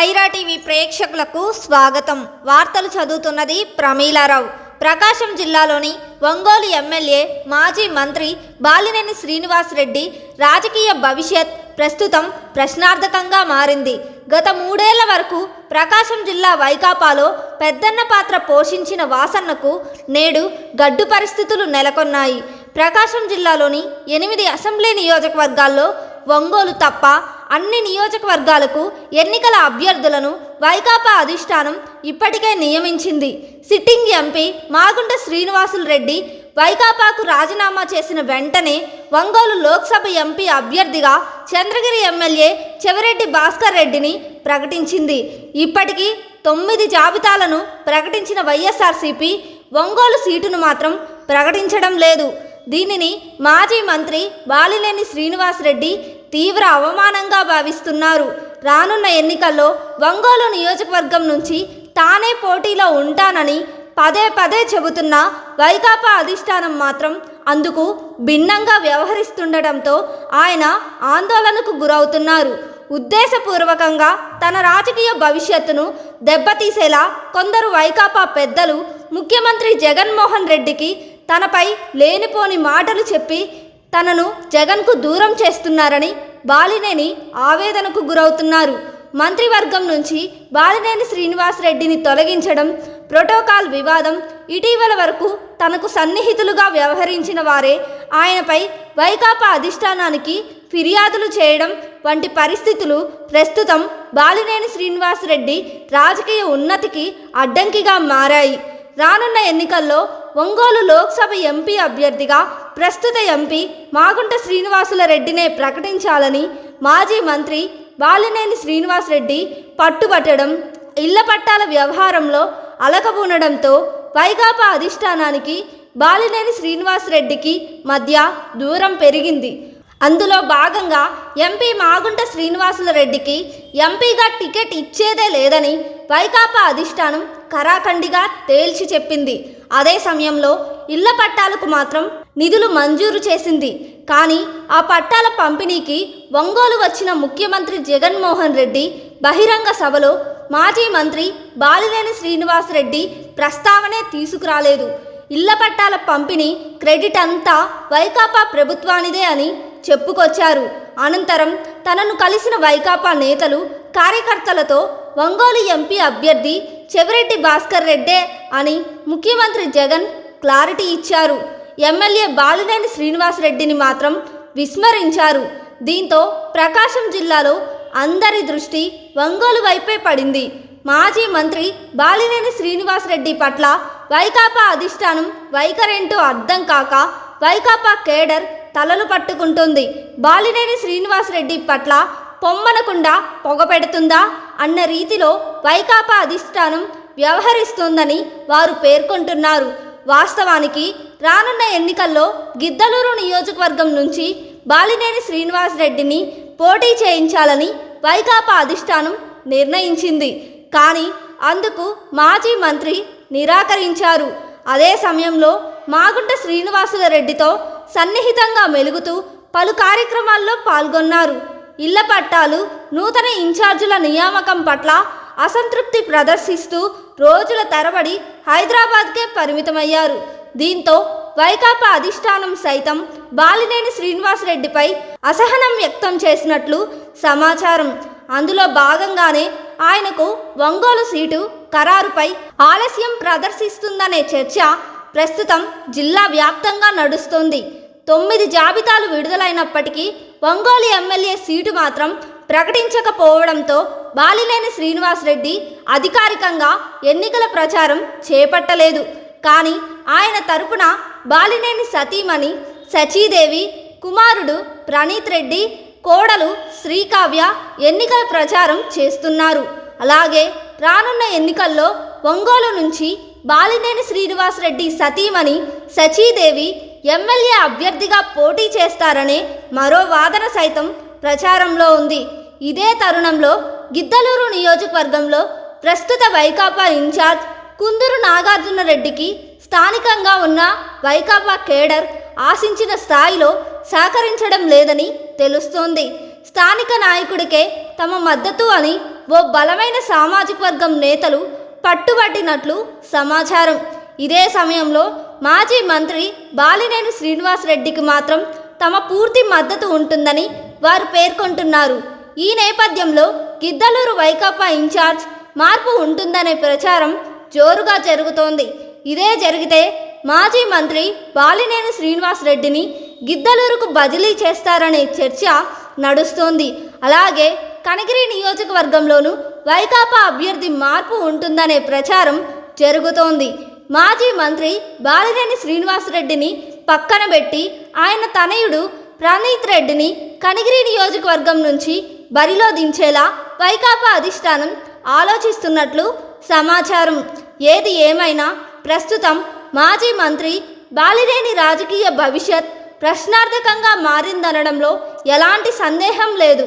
Sye Raa TV ప్రేక్షకులకు స్వాగతం. వార్తలు చదువుతున్నది ప్రమీలారావు. ప్రకాశం జిల్లాలోని ఒంగోలు ఎమ్మెల్యే మాజీ మంత్రి బాలినేని శ్రీనివాస్ రెడ్డి రాజకీయ భవిష్యత్ ప్రస్తుతం ప్రశ్నార్థకంగా మారింది. గత మూడేళ్ళ వరకు ప్రకాశం జిల్లా వైకాపాలో పెద్దన్న పాత్ర పోషించిన వాసన్నకు నేడు గడ్డు పరిస్థితులు నెలకొన్నాయి. ప్రకాశం జిల్లాలోని ఎనిమిది అసెంబ్లీ నియోజకవర్గాల్లో ఒంగోలు తప్ప అన్ని నియోజకవర్గాలకు ఎన్నికల అభ్యర్థులను వైకాపా అధిష్టానం ఇప్పటికే నియమించింది. సిట్టింగ్ ఎంపీ మాగుంట శ్రీనివాసులు రెడ్డి వైకాపాకు రాజీనామా చేసిన వెంటనే ఒంగోలు లోక్సభ ఎంపీ అభ్యర్థిగా చంద్రగిరి ఎమ్మెల్యే చెవిరెడ్డి భాస్కర్ రెడ్డిని ప్రకటించింది. ఇప్పటికీ తొమ్మిది జాబితాలను ప్రకటించిన వైఎస్ఆర్సీపీ ఒంగోలు సీటును మాత్రం ప్రకటించడం లేదు. దీనిని మాజీ మంత్రి బాలినేని శ్రీనివాసరెడ్డి తీవ్ర అవమానంగా భావిస్తున్నారు. రానున్న ఎన్నికల్లో ఒంగోలు నియోజకవర్గం నుంచి తానే పోటీలో ఉంటానని పదే పదే చెబుతున్న వైకాపా అధిష్టానం మాత్రం అందుకు భిన్నంగా వ్యవహరిస్తుండటంతో ఆయన ఆందోళనకు గురవుతున్నారు. ఉద్దేశపూర్వకంగా తన రాజకీయ భవిష్యత్తును దెబ్బతీసేలా కొందరు వైకాపా పెద్దలు ముఖ్యమంత్రి జగన్మోహన్ రెడ్డికి తనపై లేనిపోని మాటలు చెప్పి తనను జగన్కు దూరం చేస్తున్నారని బాలినేని ఆవేదనకు గురవుతున్నారు. మంత్రివర్గం నుంచి బాలినేని శ్రీనివాసరెడ్డిని తొలగించడం ప్రోటోకాల్ వివాదం ఇటీవల వరకు తనకు సన్నిహితులుగా వ్యవహరించిన వారే ఆయనపై వైకాపా అధిష్టానానికి ఫిర్యాదులు చేయడం వంటి పరిస్థితులు ప్రస్తుతం బాలినేని శ్రీనివాసరెడ్డి రాజకీయ ఉన్నతికి అడ్డంకిగా మారాయి. రానున్న ఎన్నికల్లో ఒంగోలు లోక్సభ ఎంపీ అభ్యర్థిగా ప్రస్తుత ఎంపీ మాగుంట శ్రీనివాసుల రెడ్డినే ప్రకటించాలని మాజీ మంత్రి బాలినేని శ్రీనివాసరెడ్డి పట్టుబట్టడం ఇళ్ళ పట్టాల వ్యవహారంలో అలకబూనడంతో వైకాపా అధిష్టానానికి బాలినేని శ్రీనివాసరెడ్డికి మధ్య దూరం పెరిగింది. అందులో భాగంగా ఎంపీ మాగుంట శ్రీనివాసుల రెడ్డికి ఎంపీగా టికెట్ ఇచ్చేదే లేదని వైకాపా అధిష్టానం కరాఖండిగా తేల్చి చెప్పింది. అదే సమయంలో ఇళ్ళ పట్టాలకు మాత్రం నిధులు మంజూరు చేసింది. కానీ ఆ పట్టాల పంపిణీకి ఒంగోలు వచ్చిన ముఖ్యమంత్రి జగన్మోహన్ రెడ్డి బహిరంగ సభలో మాజీ మంత్రి బాలినేని శ్రీనివాసరెడ్డి ప్రస్తావనే తీసుకురాలేదు. ఇళ్ళ పట్టాల పంపిణీ క్రెడిట్ అంతా వైకాపా ప్రభుత్వానిదే అని చెప్పుకొచ్చారు. అనంతరం తనను కలిసిన వైకాపా నేతలు కార్యకర్తలతో ఒంగోలు ఎంపీ అభ్యర్థి చెవిరెడ్డి భాస్కర్ రెడ్డే అని ముఖ్యమంత్రి జగన్ క్లారిటీ ఇచ్చారు. ఎమ్మెల్యే బాలినేని శ్రీనివాసరెడ్డిని మాత్రం విస్మరించారు. దీంతో ప్రకాశం జిల్లాలో అందరి దృష్టి ఒంగోలు వైపే పడింది. మాజీ మంత్రి బాలినేని శ్రీనివాసరెడ్డి పట్ల వైకాపా అధిష్టానం వైఖరేంటో అర్థం కాక వైకాపా కేడర్ తలలు పట్టుకుంటుంది. బాలినేని శ్రీనివాసరెడ్డి పట్ల పొమ్మనకుండా పొగపెడుతుందా అన్న రీతిలో వైకాపా అధిష్టానం వ్యవహరిస్తోందని వారు పేర్కొంటున్నారు. వాస్తవానికి రానున్న ఎన్నికల్లో గిద్దలూరు నియోజకవర్గం నుంచి బాలినేని శ్రీనివాస్ రెడ్డిని పోటీ చేయించాలని వైకాపా అధిష్టానం నిర్ణయించింది. కానీ అందుకు మాజీ మంత్రి నిరాకరించారు. అదే సమయంలో మాగుంట శ్రీనివాసుల రెడ్డితో సన్నిహితంగా మెలుగుతూ పలు కార్యక్రమాల్లో పాల్గొన్నారు. ఇళ్ళ పట్టాలు నూతన ఇన్ఛార్జీల నియామకం పట్ల అసంతృప్తి ప్రదర్శిస్తూ రోజుల తరబడి హైదరాబాద్కే పరిమితమయ్యారు. దీంతో వైకాపా అధిష్టానం సైతం బాలినేని శ్రీనివాసరెడ్డిపై అసహనం వ్యక్తం చేసినట్లు సమాచారం. అందులో భాగంగానే ఆయనకు ఒంగోలు సీటు ఖరారుపై ఆలస్యం ప్రదర్శిస్తుందనే చర్చ ప్రస్తుతం జిల్లా వ్యాప్తంగా నడుస్తోంది. తొమ్మిది జాబితాలు విడుదలైనప్పటికీ ఒంగోలు ఎమ్మెల్యే సీటు మాత్రం ప్రకటించకపోవడంతో బాలినేని శ్రీనివాసరెడ్డి అధికారికంగా ఎన్నికల ప్రచారం చేపట్టలేదు. కానీ ఆయన తరపున బాలినేని సతీమణి సచీదేవి కుమారుడు ప్రణీత్ రెడ్డి కోడలు శ్రీకావ్య ఎన్నికల ప్రచారం చేస్తున్నారు. అలాగే రానున్న ఎన్నికల్లో ఒంగోలు నుంచి బాలినేని శ్రీనివాసరెడ్డి సతీమణి సచీదేవి ఎమ్మెల్యే అభ్యర్థిగా పోటీ చేస్తారనే మరో వాదన సైతం ప్రచారంలో ఉంది. ఇదే తరుణంలో గిద్దలూరు నియోజకవర్గంలో ప్రస్తుత వైకాపా ఇన్ఛార్జ్ కుందూరు నాగార్జునరెడ్డికి స్థానికంగా ఉన్న వైకాపా కేడర్ ఆశించిన స్థాయిలో సహకరించడం లేదని తెలుస్తోంది. స్థానిక నాయకుడికే తమ మద్దతు అని ఓ బలమైన సామాజిక వర్గం నేతలు పట్టుబట్టినట్లు సమాచారం. ఇదే సమయంలో మాజీ మంత్రి బాలినేని శ్రీనివాసరెడ్డికి మాత్రం తమ పూర్తి మద్దతు ఉంటుందని వారు పేర్కొంటున్నారు. ఈ నేపథ్యంలో గిద్దలూరు వైకాపా ఇన్ఛార్జ్ మార్పు ఉంటుందనే ప్రచారం జోరుగా జరుగుతోంది. ఇదే జరిగితే మాజీ మంత్రి బాలినేని శ్రీనివాస్ రెడ్డిని గిద్దలూరుకు బదిలీ చేస్తారనే చర్చ నడుస్తోంది. అలాగే కనగిరి నియోజకవర్గంలోనూ వైకాపా అభ్యర్థి మార్పు ఉంటుందనే ప్రచారం జరుగుతోంది. మాజీ మంత్రి బాలినేని శ్రీనివాసరెడ్డిని పక్కన పెట్టి ఆయన తనయుడు ప్రణీత్ రెడ్డిని కనిగిరి నియోజకవర్గం నుంచి బరిలో దించేలా వైకాపా అధిష్టానం ఆలోచిస్తున్నట్లు సమాచారం. ఏది ఏమైనా ప్రస్తుతం మాజీ మంత్రి బాలినేని రాజకీయ భవిష్యత్ ప్రశ్నార్థకంగా మారిందనడంలో ఎలాంటి సందేహం లేదు.